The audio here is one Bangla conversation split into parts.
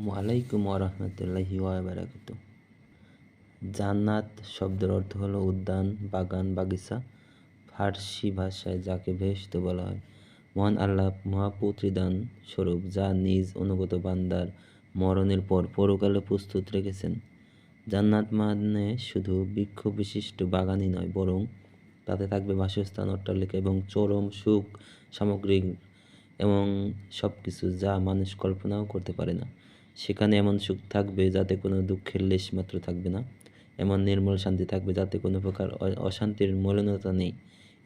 আসসালামু আলাইকুম ওরহমতুল্লাহি ওয়াবারাকাত জান্নাত শব্দের অর্থ হলো উদ্যান, বাগান, বাগিচা। ফার্সি ভাষায় যাকে ভেস্ত বলা হয়, মহান আল্লাহ মহাপুত্রিদান স্বরূপ, যা নিজ অনুগত বান্দার মরণের পর পরকালে প্রস্তুত রেখেছেন। জান্নাত মানে শুধু বৃক্ষ বিশিষ্ট বাগানই নয়, বরং তাতে থাকবে বাসস্থান, অট্টালিকা এবং চরম সুখ সামগ্রিক এবং সব কিছু যা মানুষ কল্পনাও করতে পারে না। সেখানে এমন সুখ থাকবে যাতে কোনো দুঃখের লেশ মাত্র থাকবে না। এমন নির্মল শান্তি থাকবে যাতে কোনো প্রকার অশান্তির মলিনতা নেই।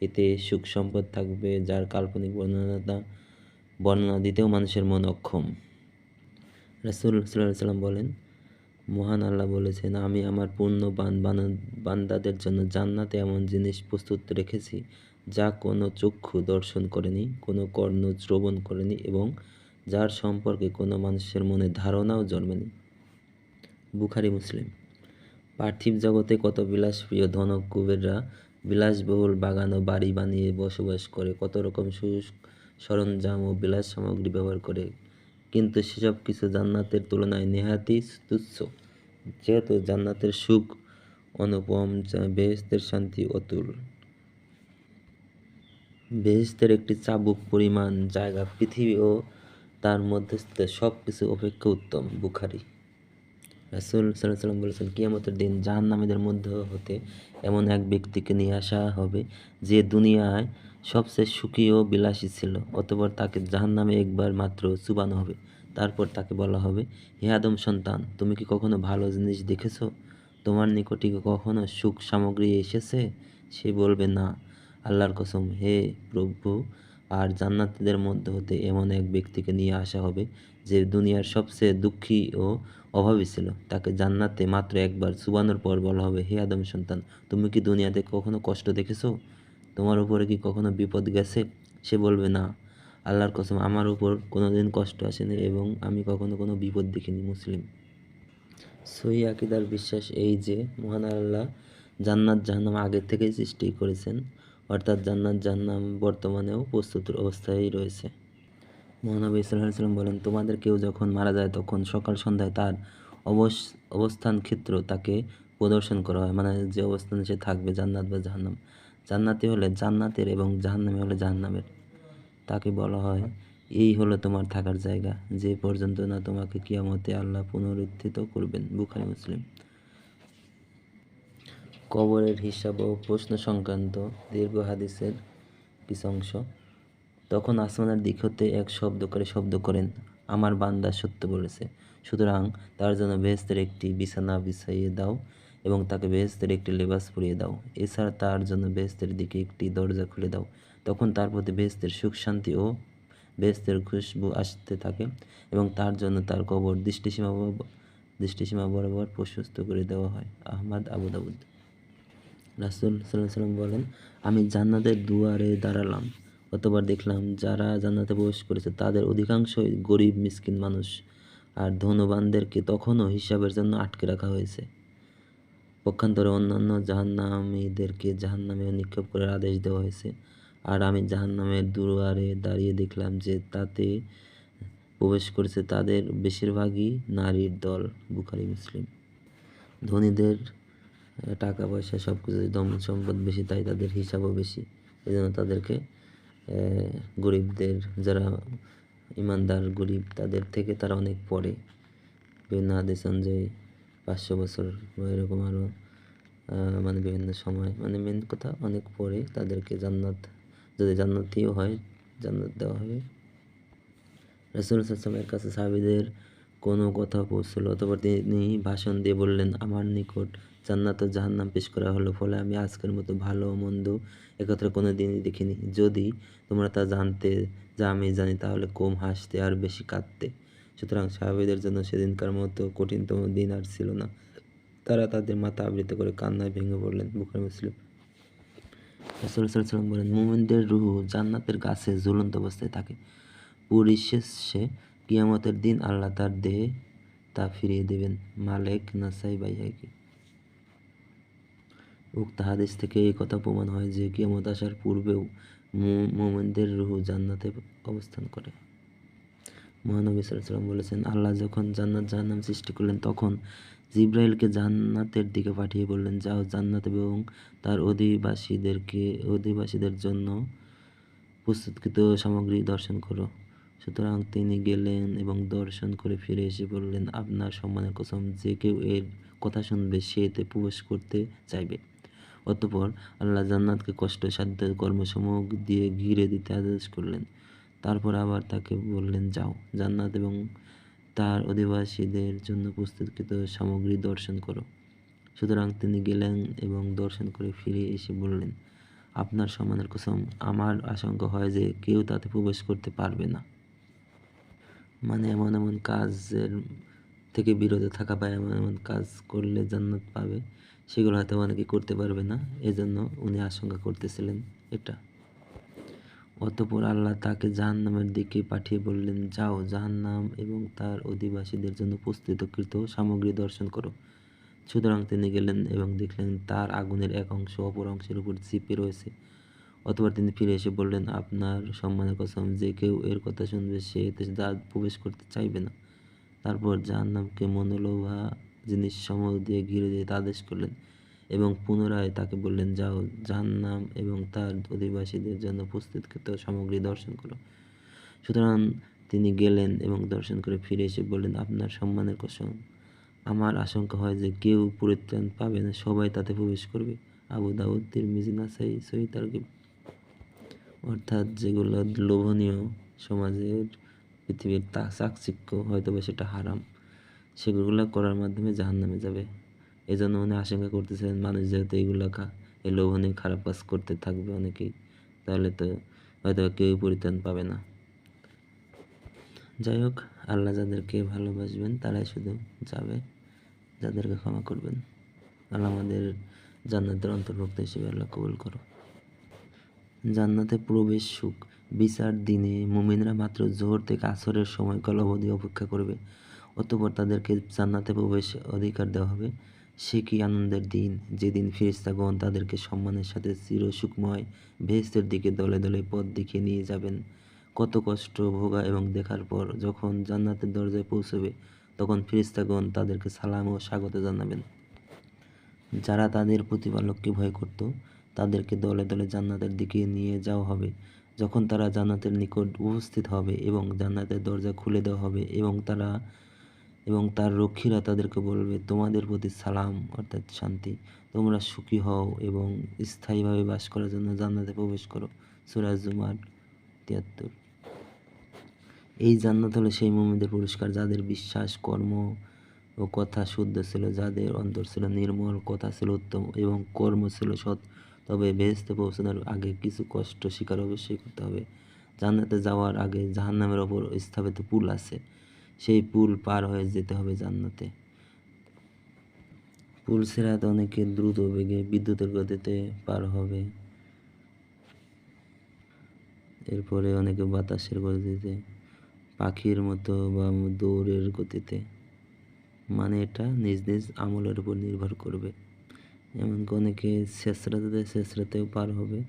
এতে সুখ সম্পদ থাকবে যার কাল্পনিক বর্ণনা বর্ণনা দিতেও মানুষের মন অক্ষম। রাসুল সাল্লাহ সাল্লাম বলেন, মহান আল্লাহ বলেছেন, আমি আমার পূর্ণবান বান্দাদের জন্য জান্নাতে এমন জিনিস প্রস্তুত রেখেছি যা কোনো চক্ষু দর্শন করেনি, কোনো কর্ণ শ্রবণ করেনি এবং যার সম্পর্কে কোনো মানুষের মনে ধারণাও জন্মেনি বুখারি, মুসলিম। পার্থিব জগতে কত বিলাসপ্রিয় ধনক কুবেররা বিলাসবহুল বাগান ও বাড়ি বানিয়ে বসবাস করে, কত রকম সরঞ্জাম ও বিলাস সামগ্রী ব্যবহার করে। কিন্তু সেসব কিছু জান্নাতের তুলনায় নেহাতি তুচ্ছ। যেহেতু জান্নাতের সুখ, অনুপম বেহেস্তের শান্তি অতুল। বেহেস্তের একটি চাবুক, পরিমাণ, জায়গা, পৃথিবী ও তার মধ্যস্থ সব কিছু অপেক্ষা উত্তম, বুখারি। রাসুল সাল্লাহ সাল্লাম বলেছেন, কিয়ামতের দিন জাহান নামীদের মধ্য হতে এমন এক ব্যক্তিকে নিয়ে আসা হবে যে দুনিয়ায় সবচেয়ে সুখী ও বিলাসী ছিল, অতপর তাকে জাহান নামে একবার মাত্র চুবানো হবে। তারপর তাকে বলা হবে, হে আদম সন্তান, তুমি কি কখনো ভালো জিনিস দেখেছ? তোমার নিকটে কখনো সুখ সামগ্রী এসেছে? সে বলবে, না। আল্লাহর কসম, হে প্রভু আর জান্নাতিদের মধ্যে হতে এমন এক ব্যক্তিকে নিয়ে আসা হবে যে দুনিয়ার সবচেয়ে দুঃখী ও অভাবী ছিল। তাকে জান্নাতে মাত্র একবার চুবানোর পর বলা হবে, হে আদম সন্তান, তুমি কি দুনিয়াতে কখনো কষ্ট দেখেছ? তোমার উপরে কি কখনো বিপদ গেছে? সে বলবে, না। আল্লাহর কসম, আমার উপর কোনো দিন কষ্ট আসেনি এবং আমি কখনো কোনো বিপদ দেখিনি, মুসলিম। সই আকিদার বিশ্বাস এই যে, মহান আল্লাহ জান্নাত জাহান্নাম আগে থেকেই সৃষ্টি করেছেন। অর্থাৎ জান্নাত জাহান্নাম বর্তমানেও প্রস্তুত অবস্থায় রয়েছে। মহানবী সাল্লাম বলেন, তোমাদের কেউ যখন মারা যায়, তখন সকাল সন্ধ্যায় তার অবস অবস্থান ক্ষেত্র তাকে প্রদর্শন করা হয়। মানে যে অবস্থানে সে থাকবে, জান্নাত বা জাহান্নাম। জান্নাতি হলে জান্নাতের এবং জাহান্নামে হলে জাহান্নামের। তাকে বলা হয়, এই হলো তোমার থাকার জায়গা। যে পর্যন্ত না তোমাকে কিয়ামতে আল্লাহ পুনরুত্থিত করবেন। বুখারি, মুসলিম। কবরের হিসাব ও প্রশ্ন সংক্রান্ত দীর্ঘ হাদিসের কিছু অংশ। তখন আসমানের দিক হতে এক শব্দ করে শব্দ করেন, আমার বান্দা সত্য বলেছে। সুতরাং তার জন্য বেহেস্তের একটি বিছানা বিছাইয়ে দাও এবং তাকে বেহেস্তের একটি লেবাস পরিয়ে দাও। এছাড়া তার জন্য বেহেস্তের দিকে একটি দরজা খুলে দাও। তখন তার প্রতি বেহেস্তের সুখ, শান্তি ও বেহেস্তের খুশবু আসতে থাকে এবং তার জন্য তার কবর দৃষ্টিসীমা দৃষ্টিসীমা বরাবর প্রশস্ত করে দেওয়া হয়। আহমদ আবু দাবুদ রাসুল সাল্লাহ সাল্লাম বলেন, আমি জান্নাতের দুয়ারে দাঁড়ালাম, অতবার দেখলাম যারা জান্নাতে প্রবেশ করেছে তাদের অধিকাংশই গরিব, মিসকিন মানুষ, আর ধনবানদেরকে তখনও হিসাবের জন্য আটকে রাখা হয়েছে। পক্ষান্তরে অন্যান্য জাহান্নামীদেরকে জাহান্নামে নিক্ষেপ করার আদেশ দেওয়া হয়েছে। আর আমি জাহান্নামের দুয়ারে দাঁড়িয়ে দেখলাম যে তাতে প্রবেশ করেছে তাদের বেশিরভাগই নারীর দল, বুখারি, মুসলিম। ধনীদের টাকা পয়সা সব কিছু দম সম্পদ বেশি, তাই তাদের হিসাবও বেশি। এই জন্য তাদেরকে গরিবদের যারা ইমানদার, গরিব, তাদের থেকে তারা অনেক পরে বিভিন্ন আদেশ অনুযায়ী পাঁচশো বছর বা এরকম আরও মানে বিভিন্ন সময় মানে মেন কথা অনেক পরে তাদেরকে জান্নাত, যদি জান্নাতিও হয়, জান্নাত দেওয়া হবে। রসুল সাল্লামের কাছে সাহাবিদের কোনো কথা পৌঁছলো, অতপর তিনি ভাষণ দিয়ে বললেন, আমার নিকট জান্নাত ও জাহান্নাম পেশ করা হলো ফলে আমি আজকের মতো ভালো মন্দ একত্রে কোনো দিনই দেখিনি। যদি তোমরা তা জানতে, যা আমি জানি তাহলে কম হাসতে আর বেশি কাঁদতে। সুতরাং সাহাবিদের জন্য সেদিনকার মতো কঠিনতম দিন আর ছিল না। তারা তাদের মাথা আবৃত করে কান্নায় ভেঙে পড়লেন বুখার মুসলিম। রসুলাম বলেন, মোমেনদের রুহু জান্নাতের গাছে ঝুলন্ত অবস্থায় থাকে। পরিশেষে কিয়ামতের দিন আল্লাহ তার দেহে তা ফিরিয়ে দেবেন। মালেক নাসাই বাইহাকি। উক্ত হাদিস থেকে এই কথা প্রমাণ হয় যে কিয়ামত আসার পূর্বেও মোমেনদের রুহু জান্নাতে অবস্থান করে। মহানবী সাল্লাম বলেছেন, আল্লাহ যখন জান্নাত জাহান্নাম সৃষ্টি করলেন, তখন জিব্রাইলকে জান্নাতের দিকে পাঠিয়ে বললেন, যাও জান্নাত এবং তার অধিবাসীদেরকে, অধিবাসীদের জন্য প্রস্তুতকৃত সামগ্রী দর্শন করো। সুতরাং তিনি গেলেন এবং দর্শন করে ফিরে এসে বললেন, আপনার সম্মানের কসম, যে কেউ এর কথা শুনবে, সে এতে প্রবেশ করতে চাইবে। অতঃপর আল্লাহ জান্নাতকে কষ্টসাধ্য কর্মসমূহ দিয়ে ঘিরে দিতে আদেশ করলেন। তারপর আবার তাকে বললেন, যাও। জান্নাত এবং তার অধিবাসীদের জন্য প্রস্তুতকৃত সামগ্রী দর্শন করো। সুতরাং তিনি গেলেন এবং দর্শন করে ফিরে এসে বললেন, আপনার সম্মানের কসম, আমার আশঙ্কা হয় যে কেউ তাতে প্রবেশ করতে পারবে না। মানে এমন এমন কাজের থেকে বিরত থাকা বা এমন এমন কাজ করলে জান্নাত পাবে। সেগুলো হয়তো অনেকে করতে পারবে না। এজন্য উনি আশঙ্কা করতেছিলেন এটা। অতঃপর আল্লাহ তাকে জাহান্নামের দিকে পাঠিয়ে বললেন, যাও জাহান্নাম এবং তার অধিবাসীদের জন্য প্রস্তুতকৃত সামগ্রী দর্শন করো। সুতরাং তিনি গেলেন এবং দেখলেন তার আগুনের এক অংশ অপর অংশের উপর চিপে রয়েছে। অতবার তিনি ফিরে এসে বললেন, আপনার সম্মানের কসম, যে কেউ এর কথা শুনবে, সে এতে প্রবেশ করতে চাইবে না। তারপর জাহান্নামকে মনোলোভা জিনিস সমূহ দিয়ে ঘিরে যেতে আদেশ করলেন এবং পুনরায় তাকে বললেন, যাও, জাহান্নাম এবং তার অধিবাসীদের জন্য প্রস্তুতকৃত সামগ্রী দর্শন করো। সুতরাং তিনি গেলেন এবং দর্শন করে ফিরে এসে বললেন, আপনার সম্মানের কসম, আমার আশঙ্কা হয় যে কেউ পরিত্রাণ পাবে না, সবাই তাতে প্রবেশ করবে। আবু দাউদ, তিরমিজি, নাসাই, সহি অর্থাৎ যেগুলো লোভনীয় সমাজের পৃথিবীর তা চাকচিক্য হয়তো সেটা হারাম। সেগুলো করার মাধ্যমে জাহান নামে যাবে। এই জন্য উনি আশঙ্কা করতেছেন, মানুষ যেহেতু এইগুলো খা, এই লোভনীয় খারাপ কাজ করতে থাকবে অনেকেই, তাহলে তো হয়তো কেউ পরিত্রাণ পাবে না। যাই হোক, আল্লাহ যাদেরকে ভালোবাসবেন, তারাই শুধু যাবে, যাদেরকে ক্ষমা করবেন। আল্লাহ আমাদের জান্নাতের অন্তর্ভুক্ত হিসেবে আল্লাহ কবুল করো জান্নাতে প্রবেশ সুখ, বিচার দিনে মুমিনরা মাত্র জোহর থেকে আসরের সময় অবধি অপেক্ষা করবে। অতপর তাদেরকে জান্নাতে প্রবেশ অধিকার দেওয়া হবে। সে কি আনন্দের দিন? যেদিন ফিরিস্তাগণ তাদেরকে সম্মানের সাথে চিরসুখময় ভেস্তের দিকে দলে দলে পথ দেখিয়ে নিয়ে যাবেন। কত কষ্ট ভোগা এবং দেখার পর যখন জান্নাতের দরজায় পৌঁছবে, তখন ফিরিস্তাগণ তাদেরকে সালাম ও স্বাগত জানাবেন। যারা তাদের প্রতিপালককে ভয় করত, তাদেরকে দলে দলে জান্নাতের দিকে নিয়ে যাওয়া হবে। যখন তারা জান্নাতের নিকট উপস্থিত হবে এবং জান্নাতের দরজা খুলে দেওয়া হবে এবং তারা এবং তার রক্ষীরা তাদেরকে বলবে, তোমাদের প্রতি সালাম, অর্থাৎ শান্তি। তোমরা সুখী হও এবং স্থায়ীভাবে বাস করার জন্য জান্নাতে প্রবেশ করো। সুরাজ জুমার তিয়াত্তর। এই জান্নাত হলো সেই মোমেনদের পুরস্কার যাদের বিশ্বাস, কর্ম ও কথা শুদ্ধ ছিল, যাদের অন্তর ছিল নির্মল, কথা ছিল উত্তম এবং কর্ম ছিল সৎ। তবে বেহেস্তে পৌঁছানোর আগে কিছু কষ্ট স্বীকার অবশ্যই করতে হবে। জান্নাতে যাওয়ার আগে জাহান্নামের ওপর স্থাপিত পুল আছে। সেই পুল পার হয়ে যেতে হবে জান্নাতে। পুল সেরাতে অনেকে দ্রুত বেগে বিদ্যুতের গতিতে পার হবে। এরপরে অনেকে বাতাসের গতিতে, পাখির মতো বা দৌড়ের গতিতে। মানে এটা নিজ নিজ আমলের উপর নির্ভর করবে। এমনকি অনেকে শেষরাতে শেষরাতেও পার হবে।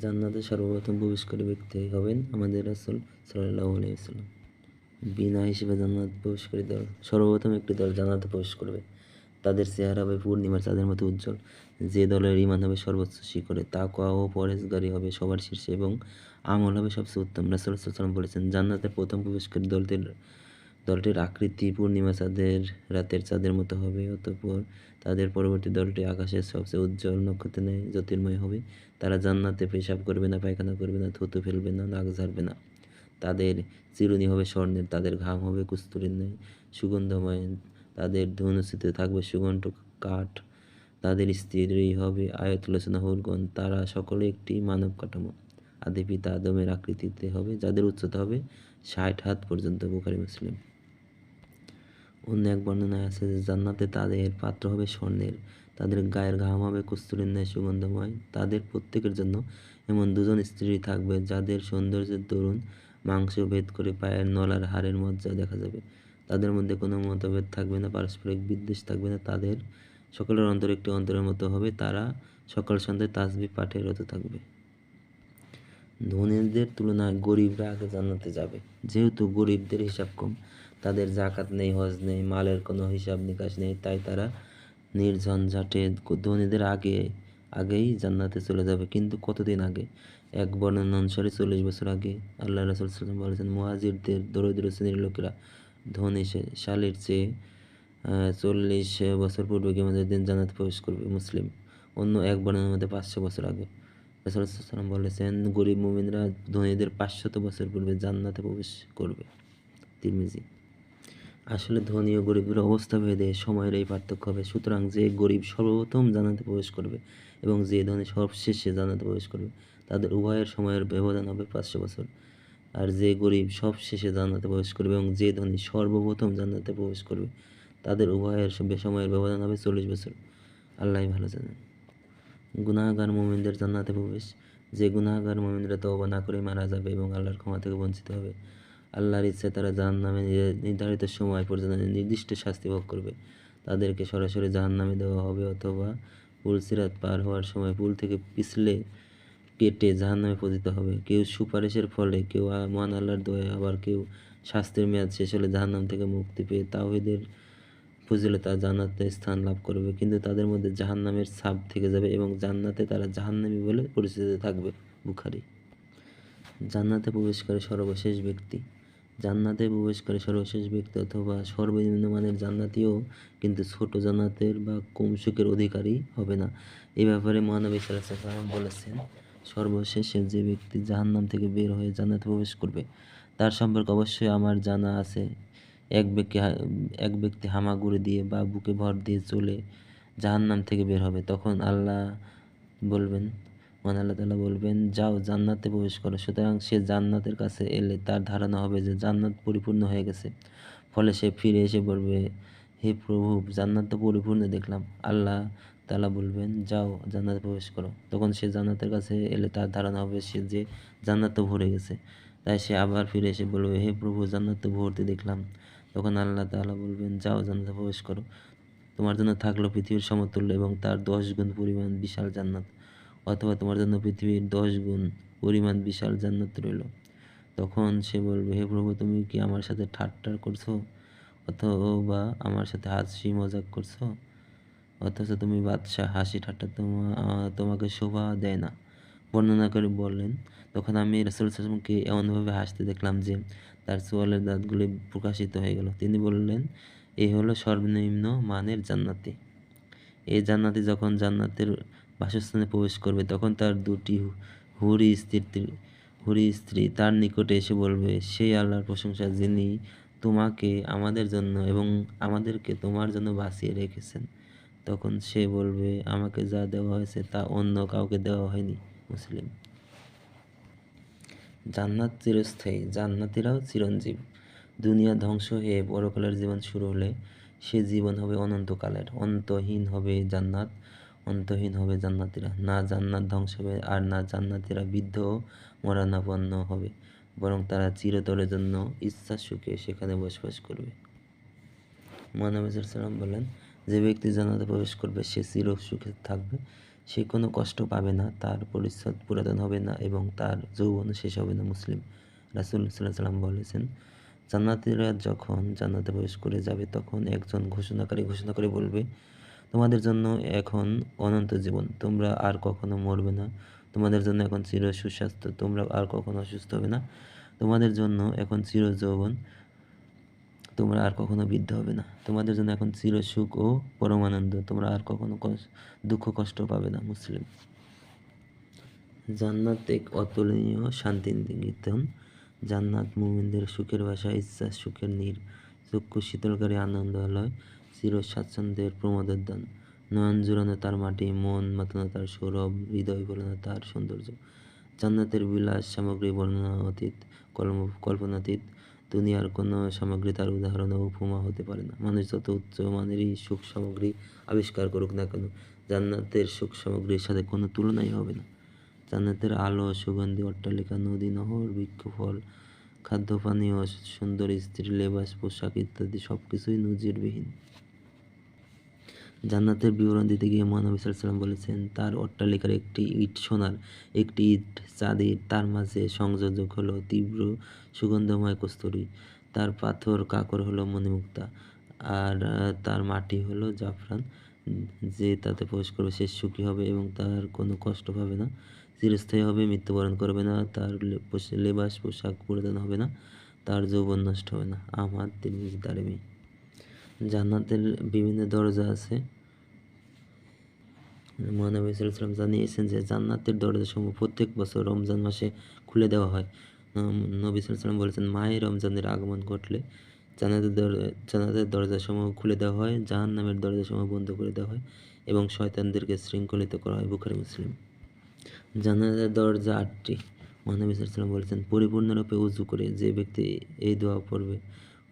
জান্নাতে সর্বপ্রথম প্রবেশ করে ব্যক্তি হবেন আমাদের আসল সাল্লাহ আলাইসাল্লাম বিনা হিসেবে জান্নাত প্রবেশ করে দল সর্বপ্রথম একটি দল জান্নাতে প্রবেশ করবে। তাদের চেহারা হবে পূর্ণিমার চাঁদের মতো উজ্জ্বল। যে দলের ইমান হবে সর্বোচ্চ শিখরে, তাকওয়া ও পরেশগারি হবে সবার শীর্ষে এবং আমল হবে সবচেয়ে উত্তম। রাসুলাম বলেছেন জান্নাতের প্রথম প্রবেশকারী দলটির দলটির আকৃতি পূর্ণিমা চাঁদের রাতের চাঁদের মতো হবে, অতঃপর তাদের পরবর্তী দলটি আকাশের সবচেয়ে উজ্জ্বল নক্ষত্র জ্যোতির্ময় হবে। তারা জান্নাতে পেশাব করবে না, পায়খানা করবে না, থুতু ফেলবে না, নাক ঝাড়বে না। তাদের চিরুনি হবে স্বর্ণের, তাদের ঘাম হবে কুস্তুরির ন্যায়। সুগন্ধময়, তাদের ধনুসিতে থাকবে সুগন্ধ কাঠ, তাদের স্ত্রী হবে আয়তলোচনা হুলগণ তারা সকলে একটি মানব কাঠামো। আদি পিতা আদমের আকৃতিতে হবে, যাদের উচ্চতা হবে ষাট হাত পর্যন্ত, বোখারি মুসলিম। অন্য এক বর্ণনায় আছে যে, জান্নাতে তাদের পাত্র হবে স্বর্ণের, তাদের গায়ের ঘাম হবে কস্তুরীর ন্যায়, সুগন্ধময়। তাদের প্রত্যেকের জন্য এমন দুজন স্ত্রী থাকবে, যাদের সৌন্দর্যের দরুন মাংস ভেদ করে পায়ের নলার হাড়ের মজ্জা দেখা যাবে। তাদের মধ্যে কোনো মতভেদ থাকবে না, পারস্পরিক বিদ্বেষ থাকবে না। তাদের সকলের অন্তর একটি অন্তরের মতো হবে, তারা সকাল সন্ধ্যায় তাসবি পাঠে রত থাকবে। ধনীদের তুলনায় গরিবরা আগে জান্নাতে যাবে। যেহেতু গরিবদের হিসাব কম, তাদের জাকাত নেই, হজ নেই, মালের কোনো হিসাব নিকাশ নেই, তাই তারা নির্ঝঞ্ঝাটে ধনীদের আগে, আগেই জান্নাতে চলে যাবে। কিন্তু কতদিন আগে? এক বর্ণনা অনুসারে চল্লিশ বছর আগে আল্লাহ রাসুল সাল্লাম বলেছেন মুহাজিরদের দরিদ্র শ্রেণির লোকেরা ধনী শালের চেয়ে চল্লিশ বছর পূর্বে কেমন দিন জানাতে প্রবেশ করবে? মুসলিম। অন্য এক বর্ণনার মধ্যে পাঁচশো বছর আগে রাসুলাম বলেছেন, গরিব মুমিনরা ধনীদের পাঁচশত বছর পূর্বে জান্নাতে প্রবেশ করবে। তিরমিজি। আসলে ধনী ও গরিবের অবস্থা ভেদে সময়ের এই পার্থক্য হবে। সুতরাং যে গরিব সর্বপ্রথম জানাতে প্রবেশ করবে এবং যে ধনী সবশেষে জানাতে প্রবেশ করবে তাদের উভয়ের সময়ের ব্যবধান হবে পাঁচশো বছর। আর যে গরিব সব শেষে জান্নাতে প্রবেশ করবে এবং যে ধনী সর্বপ্রথম জান্নাতে প্রবেশ করবে, তাদের উভয়ের সময়ের ব্যবধান হবে চল্লিশ বছর। আল্লাহ ভালো জানেন। গুনাহগার মোমিনদের জান্নাতে প্রবেশ। যে গুনাহগার মোমিনরা তওবা না করে মারা যাবে এবং আল্লাহর ক্ষমা থেকে বঞ্চিত হবে, আল্লাহর ইচ্ছায় তারা জাহান নামে নির্ধারিত সময় পর্যন্ত নির্দিষ্ট শাস্তি ভোগ করবে। তাদেরকে সরাসরি জাহান নামে দেওয়া হবে অথবা পুল সিরাত পার হওয়ার সময় পুল থেকে পিছলে কেটে জাহান নামে পতিত হবে। কেউ সুপারিশের ফলে, কেউ মহান আল্লাহর দোয়ে আবার কেউ শাস্তির মেয়াদ শেষ হলে জাহান্নাম থেকে মুক্তি পেয়ে তাওহিদের ফজিলতা জান্নাতে স্থান লাভ করবে। কিন্তু তাদের মধ্যে জাহান্নামের ছাপ থেকে যাবে এবং জান্নাতে তারা জাহান্নামি বলে পরিচিত থাকবে। বুখারি। জান্নাতে প্রবেশ করে সর্বশেষ ব্যক্তি। জান্নাতে প্রবেশ করে সর্বশেষ ব্যক্তি অথবা সর্বনিম্ন মানের জান্নাতিও কিন্তু ছোট জান্নাতের বা কম সুখের অধিকারী হবে না। এ ব্যাপারে মহানবী সাল্লাম বলেছেন সর্বশেষে যে ব্যক্তি জাহান্নাম থেকে বের হয়ে জান্নাতে প্রবেশ করবে, তার সম্পর্কে অবশ্যই আমার জানা আছে। এক ব্যক্তি এক ব্যক্তি হামাগুড়ি দিয়ে বা বুকে ভর দিয়ে চলে জাহান্নাম থেকে বের হবে। তখন আল্লাহ বলবেন মহান আল্লাহ তালা বলবেন, যাও জান্নাতে প্রবেশ করো। সুতরাং সে জান্নাতের কাছে এলে তার ধারণা হবে যে জান্নাত পরিপূর্ণ হয়ে গেছে। ফলে সে ফিরে এসে বলবে, হে প্রভু, জান্নাত তো পরিপূর্ণ দেখলাম। আল্লাহ তালা বলবেন, যাও, জান্নাতে প্রবেশ করো। তখন সে জান্নাতের কাছে এলে তার ধারণা হবে সে যে জান্নাত তো ভরে গেছে। তাই সে আবার ফিরে এসে বলবে, হে প্রভু, জান্নাত তো ভর্তি দেখলাম। তখন আল্লাহ তালা বলবেন, যাও, জান্নাতে প্রবেশ করো। তোমার জন্য থাকল পৃথিবীর সমতুল্য এবং তার দশ গুণ পরিমাণ বিশাল জান্নাত, অথবা তোমার জন্য পৃথিবীর দশ গুণ পরিমাণ বিশাল জান্নাত রইল। তখন সে বলবে, হে প্রভু, তুমি কি আমার সাথে ঠাট্টার করছ? অথবা আমার সাথে হাসি মজাক করছ? অথচ তুমি বাদশাহ হাসি ঠাট্টা তোমা তোমাকে শোভা দেয় না। বর্ণনা করে বললেন, তখন আমি রসুল সালামকে এমনভাবে হাসতে দেখলাম যে তার চোয়ালের দাঁতগুলি প্রকাশিত হয়ে গেল। তিনি বললেন এই হলো সর্বনিম্ন মানের জান্নাতি। এই জান্নাতি যখন জান্নাতের বাসস্থানে প্রবেশ করবে, তখন তার দুটি হুরি স্ত্রী হুরি স্ত্রী তার নিকটে এসে বলবে সেই আল্লাহর প্রশংসা যিনি তোমাকে আমাদের জন্য এবং আমাদেরকে তোমার জন্য বাঁচিয়ে রেখেছেন। তখন সে বলবে, আমাকে যা দেওয়া হয়েছে তা অন্য কাউকে দেওয়া হয়নি, মুসলিম। জান্নাত চিরস্থায়ী, জান্নাতিরাও চিরঞ্জীব। দুনিয়া ধ্বংস হয়ে পরকালের জীবন শুরু হলে সে জীবন হবে অনন্তকালের। অন্তহীন হবে জান্নাত, অন্তহীন হবে জান্নাতিরা। না জান্নাত ধ্বংস হবে আর না জান্নাতিরা বৃদ্ধ মরানাপন্ন হবে, বরং তারা চিরতরের জন্য ইচ্ছা সুখে সেখানে বসবাস করবে। মহানবী সাল্লাম বলেন যে ব্যক্তি জান্নাতে প্রবেশ করবে, সে চির সুখে থাকবে। সে কোনো কষ্ট পাবে না, তার পরিচ্ছদ পুরাতন হবে না এবং তার যৌবন শেষ হবে না। মুসলিম রাসুল সাল্লাম বলেছেন, জান্নাতিরা যখন জান্নাতে প্রবেশ করে যাবে, তখন একজন ঘোষণাকারী ঘোষণা করে বলবে, তোমাদের জন্য এখন অনন্ত জীবন। তোমরা আর কখনো মরবে না। তোমাদের জন্য এখন চির সুস্বাস্থ্য। তোমরা আর কখনো অসুস্থ হবে না। তোমাদের জন্য এখন চির যৌবন। তোমরা আর কখনো বৃদ্ধ হবে না। তোমাদের জন্য এখন চির সুখ ও পরমানন্দ। তোমরা আর কখনো দুঃখ কষ্ট পাবে না, মুসলিম। জান্নাত এক অতুলনীয় শান্তি নিকেতন জান্নাত মুমিনদের সুখের ভাষা ইচ্ছা, সুখের নীর। চক্ষু শীতলকারী আনন্দ আনন্দালয়, চির স্বাচ্ছন্দ্যের প্রমোদের দান। নয়ন জুড়ানো তার মাটি, মন মাতানো তার সৌরভ, হৃদয় বলানো তার সৌন্দর্য। জান্নাতের বিলাস সামগ্রী বর্ণনা অতীত কল্পনাতীত। দুনিয়ার কোনো সামগ্রী তার উদাহরণ ও উপমা হতে পারে না। মানুষ যত উচ্চ মানেরই সুখ সামগ্রী আবিষ্কার করুক না কেন, জান্নাতের সুখ সামগ্রীর সাথে কোনো তুলনাই হবে না। জান্নাতের আলো, সুগন্ধি, অট্টালিকা, নদী, নহর, বৃক্ষ, ফল, খাদ্য, পানীয়, সুন্দর, স্ত্রী, লেবাস, পোশাক ইত্যাদি সব কিছুই নজিরবিহীন। জান্নাতের বিবরণ দিতে গিয়ে মহানবী সাল্লাম বলেছেন, তার অট্টালিকার একটি ইট সোনার, একটি ইট চাঁদির তার মাঝে সংযোজক হলো তীব্র সুগন্ধময় কস্তুরী, তার পাথর কাকর হলো মণিমুক্তা, আর তার মাটি হলো জাফরান, যে তাতে প্রবেশ করবে সে সুখী হবে এবং তার কোনো কষ্ট পাবে না, চিরস্থায়ী হবে, মৃত্যুবরণ করবে না, তার লেবাস, পোশাক পরিধান হবে না, তার যৌবন নষ্ট হবে না। আমার তিনি দারেমি জান্নাতের বিভিন্ন দরজা আছে। মহানবী সাল্লাম জানিয়েছেন যে জান্নাতের দরজাসমূহ প্রত্যেক বছর রমজান মাসে খুলে দেওয়া হয়। নবী সাল্লাম বলেছেন মাহে রমজানের আগমন ঘটলে জান্নাতের দর, জান্নাতের দরজাসমূহ খুলে দেওয়া হয় জাহান নামের দরজা দরজাসমূহ বন্ধ করে দেওয়া হয় এবং শয়তানদেরকে শৃঙ্খলিত করা হয় বুখারি, মুসলিম। জান্নাতের দরজা আটটি। মহানবী সাল্লাম বলেছেন, পরিপূর্ণরূপে উজু করে যে ব্যক্তি এই দোয়া পড়বে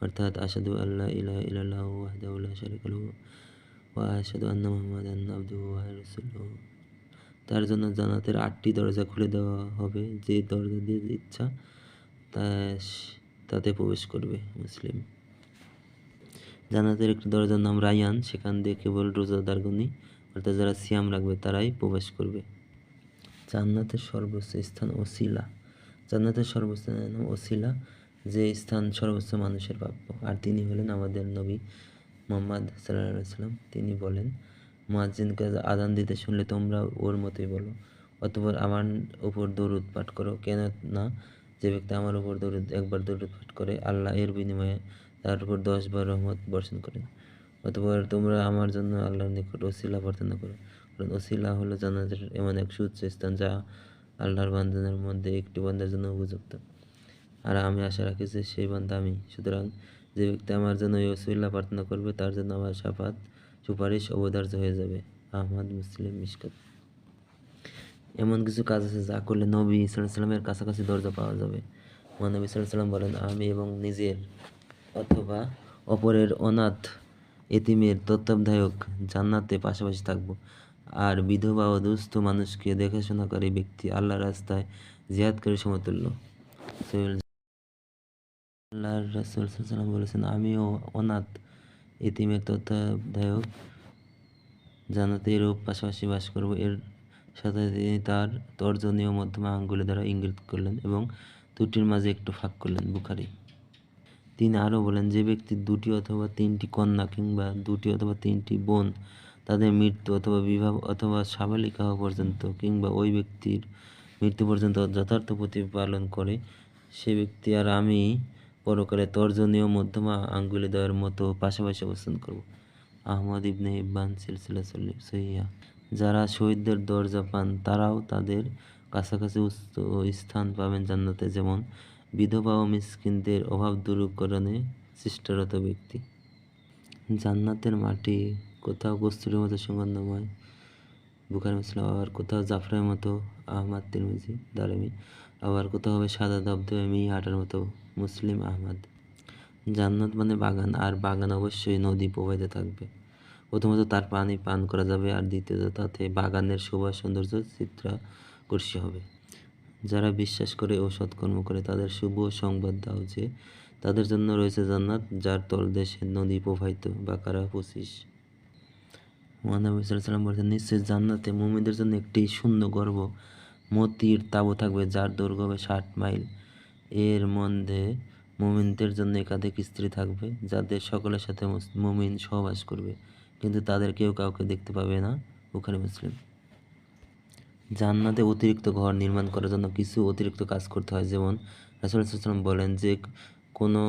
অর্থাৎ আসাদু আল্লাহ ইলাহা ইল্লাল্লাহু ওয়াহদাহু লা শারীকা ওয়া আশহাদু আন্না মুহাম্মাদান আবদুহু ওয়া রাসূলুহু। তার জন্য জান্নাতের আটটি দরজা খুলে দেওয়া হবে। যে দরজা দিয়ে ইচ্ছা, তা তাতে প্রবেশ করবে মুসলিম। জান্নাতের একটি দরজার নাম রায়ান, সেখান দিয়ে কেবল রোজাদারগণই অর্থাৎ যারা সিয়াম রাখবে, তারাই প্রবেশ করবে। জান্নাতের সর্বোচ্চ স্থান ওসিলা। জান্নাতের সর্বোচ্চ নাম ওসিলা। যে স্থান সর্বোচ্চ মানুষের প্রাপ্য আর তিনি হলেন আমাদের নবী মোহাম্মদ সাল্লাম তিনি বলেন মুয়াজ্জিনকে আদান দিতে শুনলে তোমরা ওর মতোই বলো, অতঃপর আমার উপর দরুদ পাঠ করো। কেন না যে ব্যক্তি আমার উপর দরুদ, একবার দরুদ পাঠ করে, আল্লাহ এর বিনিময়ে তার উপর দশবার রহমত বর্ষণ করেন। অতঃপর তোমরা আমার জন্য আল্লাহর নিকট ওসিলা প্রার্থনা করো। কারণ ওসিলা হলো জান্নাতের এমন এক সুউচ্চ স্থান যা আল্লাহর বান্দাদের মধ্যে একটি বান্দার জন্য উপযুক্ত। আর আমি আশা রাখি যে সেই বান্দা আমি। সুতরাং যে ব্যক্তি আমার জন্য ওসিলা প্রার্থনা করবে, তার জন্য আমার সাফাত, সুপারিশ অবধার্য হয়ে যাবে। আহমদ মুসলিম মিশকাত। এমন কিছু কাজ আছে যা করলে নবী সাল্লামের কাছাকাছি দরজা পাওয়া যাবে। মহানবী সাল্লাম বলেন, আমি এবং নিজের অথবা অপরের অনাথ এতিমের তত্ত্বাবধায়ক জান্নাতে পাশাপাশি থাকব। আর বিধবা ও দুস্থ মানুষকে দেখাশোনা করে ব্যক্তি আল্লাহ রাস্তায় জিহাদকারী সমতুল্য। সোহেল আল্লাহর রাসূল সাল্লাম বলেছেন, আমিও অনাথ, এতিমের তত্ত্বাবধায়ক, জান্নাতে এরূপ পাশাপাশি বাস করব। এর সাথে তিনি তার তর্জনীয় মধ্যমা আঙ্গুলে দ্বারা ইঙ্গিত করলেন এবং দুটির মাঝে একটু ফাঁক করলেন বুখারি। তিনি আরও বলেন, যে ব্যক্তি দুটি অথবা তিনটি কন্যা কিংবা দুটি অথবা তিনটি বোন, তাদের মৃত্যু অথবা বিবাহ অথবা সাবালিকা হওয়া পর্যন্ত কিংবা ওই ব্যক্তির মৃত্যু পর্যন্ত যথার্থ প্রতিপালন করে, সে ব্যক্তি আর আমি পরকালে তর্জনীয় মধ্যমা আঙ্গুলে দেওয়ার মতো পাশাপাশি অবস্থান করব। আহমদ ইবনে ইব্বান সিলসিলা সহিয়া যারা শহীদদের দরজা পান, তারাও তাদের কাছাকাছি স্থান পাবেন জান্নাতে, যেমন বিধবা ও মিসকিনদের অভাব দূরীকরণে চেষ্টারত ব্যক্তি। জান্নাতের মাটি কোথাও কস্তুরীর মতো সুগন্ধময়, বুখারি মুসলিম, আবার কোথাও জাফরের মতো আহমাদ তিরমিজি, দারেমি, আবার কোথাও হবে সাদা দবদবে মিহি হাটার মতো মুসলিম আহমদ। জান্নাত মানে বাগান, আর বাগান অবশ্যই নদী প্রবাহিত থাকবে। প্রথমত তার পানি পান করা যাবে, আর দ্বিতীয়ত তাতে বাগানের শোভা সৌন্দর্য চিত্রাকর্ষী হবে। যারা বিশ্বাস করে ও সৎকর্ম করে, তাদের শুভ সংবাদ দাও যে তাদের জন্য রয়েছে জান্নাত, যার তলদেশে নদী প্রবাহিত বাকারা পঁচিশ। মহানবী সাল্লাম বলেছেন নিশ্চয় জান্নাতে মুমিনদের জন্য একটি শূন্য গর্ভ মতির তাবু থাকবে, যার দৈর্ঘ্য হবে ষাট মাইল। এর মধ্যে মুমিনদের জন্য একাধিক স্ত্রী থাকবে, যাদের সকলের সাথে মুমিন সহবাস করবে। কিন্তু তাদের কেউ কাউকে দেখতে পাবে না, বুখারি, মুসলিম। জান্নাতে অতিরিক্ত ঘর নির্মাণ করার জন্য কিছু অতিরিক্ত কাজ করতে হয়। যেমন রাসুলাম বলেন যে, কোনো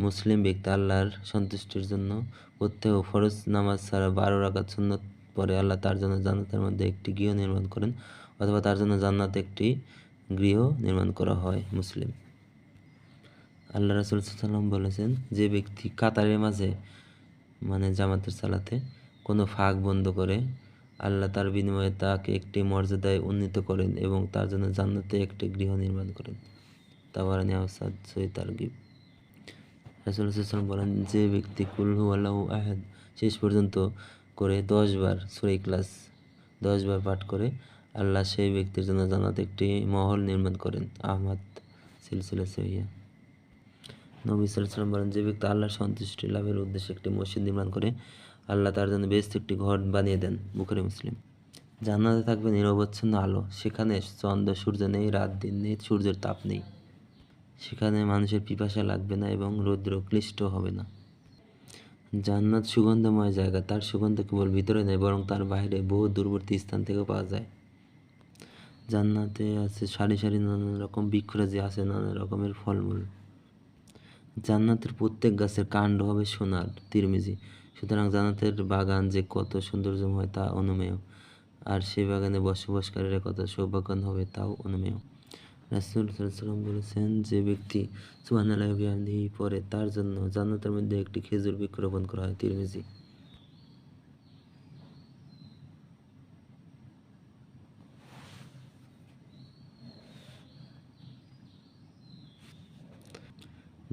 মুসলিম ব্যক্তি আল্লাহর সন্তুষ্টির জন্য প্রত্যেক ফরজ নামাজ ছাড়া বারো রাকাত সুন্নত পরে আল্লাহ তার জন্য জান্নাতের মধ্যে একটি গৃহ নির্মাণ করেন, অথবা তার জন্য জান্নাতে একটি গৃহ নির্মাণ করা হয় মুসলিম। আল্লাহ রাসুল সাল্লাম বলেছেন, যে ব্যক্তি কাতারের মাঝে মানে জামাতের সালাতে, কোনো ফাঁক বন্ধ করে, আল্লাহ তার বিনিময়ে তাকে একটি মর্যাদায় উন্নীত করেন এবং তার জন্য জান্নাতে একটি গৃহ নির্মাণ করেন। তাবারানি আসাদ সই তারগিব রাসুল সাল্লাম বলেন, যে ব্যক্তি কুলহু আল্লাহ আহাদ, শেষ পর্যন্ত করে দশ বার সুরে ক্লাস দশ বার পাঠ করে আল্লাহ সেই ব্যক্তির জন্য জান্নাতে একটি মহল নির্মাণ করেন, আহমদ সিলসিলা সহিয়া। নবী সাল্লাম বলেন, যে ব্যক্তি আল্লাহর সন্তুষ্টি লাভের উদ্দেশ্যে একটি মসজিদ নির্মাণ করে, আল্লাহ তার জন্য বেশ একটি ঘর বানিয়ে দেন। বুখারি মুসলিম। জান্নাতে থাকবে নিরবচ্ছিন্ন আলো, সেখানে চন্দ্র, সূর্য নেই, রাত দিন নেই, সূর্যের তাপ নেই। সেখানে মানুষের পিপাসা লাগবে না এবং রৌদ্র ক্লিষ্ট হবে না। জান্নাত সুগন্ধময় জায়গা, তার সুগন্ধ কেবল ভিতরে নয় বরং তার বাইরে বহু দূরবর্তী স্থান থেকেও পাওয়া যায়। জান্নাতে আছে সারি সারি নানা রকম, বৃক্ষরাজি আছে নানা রকমের ফলমূল। জান্নাতের প্রত্যেক গাছের কাণ্ড হবে সোনার, তিরমিজি। সুতরাং জান্নাতের বাগান যে কত সৌন্দর্যময় তা অনুমেয়। আর সেই বাগানে বসবাসকারীরা কত সৌভাগ্যবান হবে তাও অনুমেয়। রাসুল সাল্লাম বলেছেন, যে ব্যক্তি সুবহানাল্লাহ বিহামদিহি পরে তার জন্য জান্নাতের মধ্যে একটি খেজুর বৃক্ষ রোপণ করা হয়, তিরমিজি।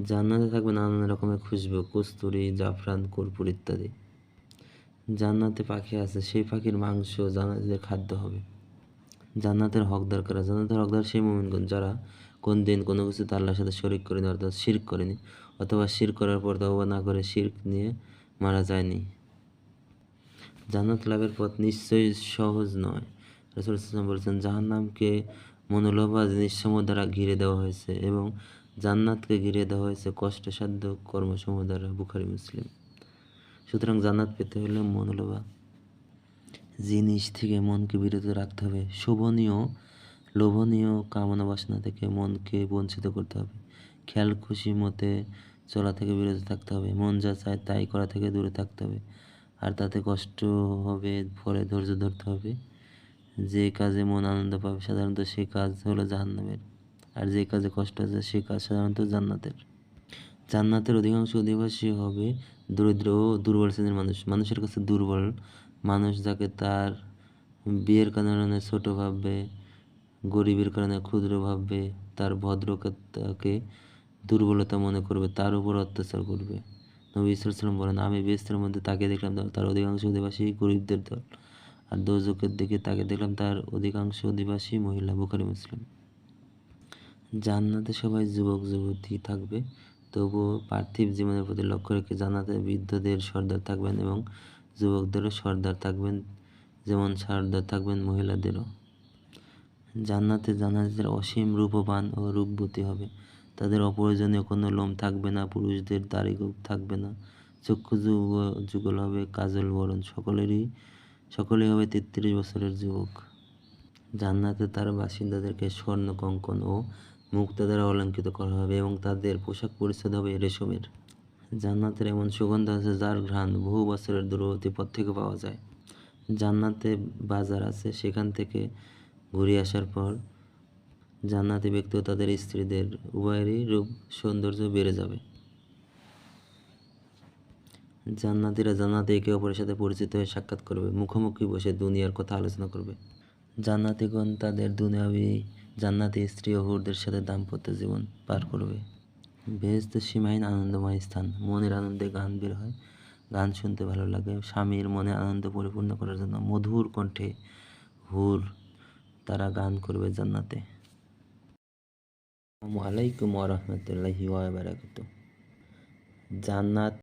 জান্নাতে থাকবে নানান রকমের খুশবু, কস্তুরি, জাফরান, কর্পূর ইত্যাদি। জান্নাতে পাখি আছে, সেই পাখির মাংস জান্নাতের খাদ্য হবে। জান্নাতের হকদার করা জান্নাতের হকদার সেই মোমিনগণ যারা কোন দিন কোনো কিছু আল্লাহর সাথে শরিক করেনি, অর্থাৎ শির্ক করেনি, অথবা শির করার পর তওবা না করে শির্ক নিয়ে মারা যায়নি। জান্নাত লাভের পথ নিশ্চয়ই সহজ নয়। রসুল বলেছেন, জাহান্নামকে মনোলোভা জিনিসসমূহ দ্বারা ঘিরে দেওয়া হয়েছে এবং জান্নাতকে ঘিরে দেওয়া হয়েছে কষ্টসাধ্য কর্মসমূহ দ্বারা বুখারি, মুসলিম। সুতরাং জান্নাত পেতে হলে মনোলোভা। জিনিস থেকে মনকে বিরত রাখতে হবে। শোভনীয়, লোভনীয় কামনা বাসনা থেকে মনকে বঞ্চিত করতে হবে। খেয়াল খুশি মতে চলা থেকে বিরত থাকতে হবে। মন যা চায় তাই করা থেকে দূরে থাকতে হবে। আর তাতে কষ্ট হবে, ফলে ধৈর্য ধরতে হবে। যে কাজে মন আনন্দ পাবে, সাধারণত সে কাজ হলো জাহান্নামের আর যে কাজে কষ্ট আছে, সে কাজ সাধারণত জান্নাতের। জান্নাতের অধিকাংশ অধিবাসী হবে দরিদ্র ও দুর্বল শ্রেণির মানুষ। মানুষের কাছে দুর্বল মানুষ যাকে তার বিয়ের কারণে ছোট ভাববে, গরিবের কারণে ক্ষুদ্র ভাববে, তার ভদ্রতাকে দুর্বলতা মনে করবে, তার উপর অত্যাচার করবে। নবী ইসলাম বলেন, আমি বেস্তের মধ্যে তাকে দেখলাম, তার অধিকাংশ অধিবাসী গরিবদের দল। আর দোজকের দিকে তাকে দেখলাম, তার অধিকাংশ অধিবাসী মহিলা, বুখারি, মুসলিম। জান্নাতে সবাই যুবক, যুবতী থাকবে। তবুও পার্থিব জীবনের প্রতি লক্ষ্য রেখে জান্নাতে বৃদ্ধদের সর্দার থাকবেন এবং যুবকদেরও সর্দার থাকবেন, যেমন সর্দার থাকবেন মহিলাদেরও। জান্নাতে জান্নাতের অসীম রূপবান ও রূপবতী হবে। তাদের অপ্রয়োজনীয় কোনো লোম থাকবে না, পুরুষদের দাড়ি থাকবে না। চক্ষু যুগ, যুগল হবে, কাজল বরণ, সকলেরই, সকলেই হবে তেত্রিশ বছরের যুবক। জান্নাতে তার বাসিন্দাদেরকে স্বর্ণ কঙ্কন ও মুক্তা দ্বারা অলঙ্কৃত করা হবে এবং তাদের পোশাক পরিচ্ছদ হবে রেশমের। জান্নাতের এমন সুগন্ধ আছে যার ঘ্রাণ বহু বছরের দূরবর্তী পথ থেকে পাওয়া যায়। জান্নাতে বাজার আছে, সেখান থেকে ঘুরে আসার পর জান্নাতি ব্যক্তি তাদের স্ত্রীদের উভয়েরই রূপ সৌন্দর্য বেড়ে যাবে। জান্নাতিরা জান্নাতে একে অপরের সাথে পরিচিত হয়ে সাক্ষাৎ করবে। মুখোমুখি বসে দুনিয়ার কথা আলোচনা করবে। জান্নাতিগণ তাদের দুনিয়াবি জান্নাতি স্ত্রী ও হুরদের সাথে দাম্পত্য জীবন পার করবে। বেহেস্ত সীমাহীন আনন্দময় স্থান। মনের আনন্দে গান বের হয়। গান শুনতে ভালো লাগে। স্বামীর মনে আনন্দ পরিপূর্ণ করার জন্য মধুর কণ্ঠে হুর তারা গান করবে জান্নাতে। আসসালামু আলাইকুম ওয়া বারাকাতুহু। জান্নাত